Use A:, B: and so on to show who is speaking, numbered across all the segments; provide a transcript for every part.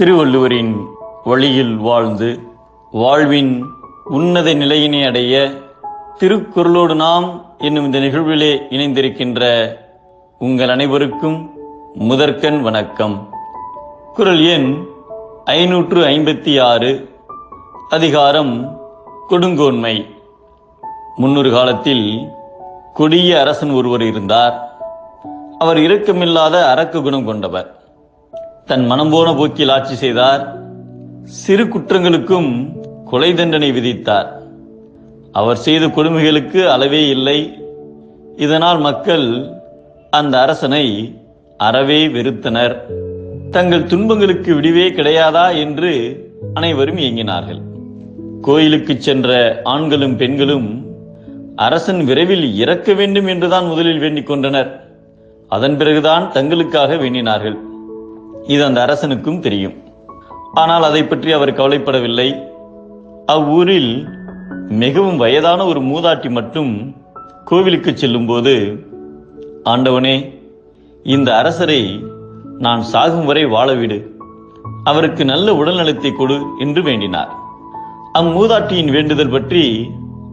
A: திருவள்ளுவரின் வழியில் வாழ்ந்து வாழ்வின் உன்னத நிலையினை அடைய திருக்குறளோடு நாம் என்னும் இந்த நிகழ்விலே இணைந்திருக்கின்ற உங்கள் அனைவருக்கும் முதற்கண் வணக்கம். குரல் எண் ஐநூற்று ஐம்பத்தி ஆறு அதிகாரம் கொடுங்கோன்மை. முன்னொரு காலத்தில் கொடிய அரசன் ஒருவர் இருந்தார். அவர் இரக்கமில்லாத அரக்க குணம் கொண்டவர். தன் மனம் போன போக்கில் ஆட்சி செய்தார். சிறு குற்றங்களுக்கும் கொலை தண்டனை விதித்தார். அவர் செய்த கொடுமைகளுக்கு அளவே இல்லை. இதனால் மக்கள் அந்த அரசனை அறவே வெறுத்தனர். தங்கள் துன்பங்களுக்கு விடிவே கிடையாதா என்று அனைவரும் இயங்கினார்கள் கோயிலுக்கு சென்ற ஆண்களும் பெண்களும் அரசன் விரைவில் இறக்க வேண்டும் என்றுதான் முதலில் வேண்டிக் கொண்டனர். அதன் பிறகுதான் தங்களுக்காக வேண்டினார்கள். இது அந்த அரசனுக்கும் தெரியும். ஆனால் அதை பற்றி அவர் கவலைப்படவில்லை. அவ்வூரில் மிகவும் வயதான ஒரு மூதாட்டி மட்டும் கோவிலுக்கு செல்லும்போது ஆண்டவனே இந்த அரசரை நான் சாகும் வரை வாழவிடு. அவருக்கு நல்ல உடல்நலத்தை கொடு என்று வேண்டினார். அம்மூதாட்டியின் வேண்டுதல் பற்றி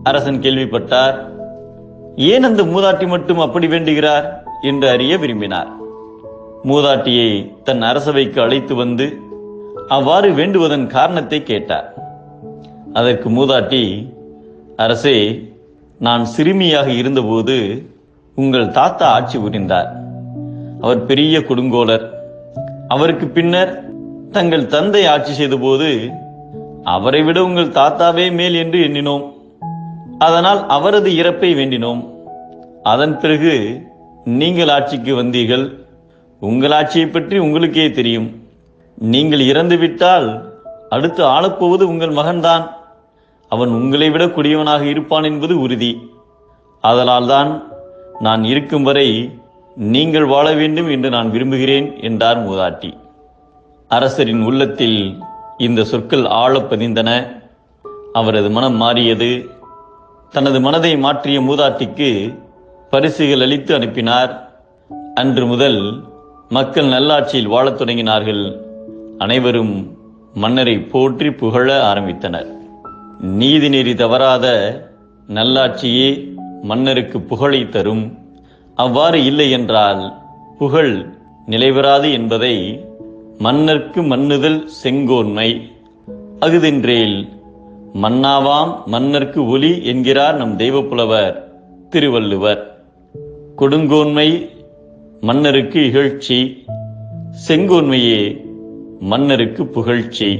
A: அரசன் கேள்விப்பட்டார். ஏன் அந்த மூதாட்டி மட்டும் அப்படி வேண்டுகிறார்? என்று அறிய விரும்பினார். மூதாட்டியை தன் அரசவைக்கு அழைத்து வந்து அவ்வாறு வேண்டுவதன் காரணத்தை கேட்டார். அதற்கு மூதாட்டி அரசே நான் சிறுமியாக இருந்தபோது உங்கள் தாத்தா ஆட்சி புரிந்தார். அவர் பெரிய கொடுங்கோலர். அவருக்கு பின்னர் தங்கள் தந்தை ஆட்சி செய்தபோது அவரை விட உங்கள் தாத்தாவே மேல் என்று எண்ணினோம். அதனால் அவரது இறப்பை வேண்டினோம். அதன் பிறகு நீங்கள் ஆட்சிக்கு வந்தீர்கள். உங்கள் ஆட்சியை பற்றி உங்களுக்கே தெரியும். நீங்கள் இறந்துவிட்டால் அடுத்து ஆளப்போவது உங்கள் மகன்தான். அவன் உங்களை விட கொடியவனாக இருப்பான் என்பது உறுதி. ஆதலால்தான் நான் இருக்கும் வரை நீங்கள் வாழ வேண்டும் என்று நான் விரும்புகிறேன் என்றார் மூதாட்டி. அரசரின் உள்ளத்தில் இந்த சொற்கள் ஆழ பதிந்தன. அவரது மனம் மாறியது. தனது மனதை மாற்றிய மூதாட்டிக்கு பரிசுகள் அளித்து அனுப்பினார். அன்று முதல் மக்கள் நல்லாட்சியில் வாழத் தொடங்கினார்கள். அனைவரும் மன்னரை போற்றி புகழ ஆரம்பித்தனர். நீதி நெறி தவறாத நல்லாட்சியே மன்னருக்கு புகழை தரும். அவ்வாறு இல்லை என்றால் புகழ் நிலைபெறாது என்பதை மன்னர்க்கு மன்னுதல் செங்கோன்மை. அகுதென்றேல் மன்னாவாம் மன்னர்க்கு ஒலி என்கிறார் நம் தெய்வப்புலவர் திருவள்ளுவர். கொடுங்கோன்மை மன்னருக்கு இகழ்ச்சி செங்கோன்மையே மன்னருக்கு புகழ்ச்சி.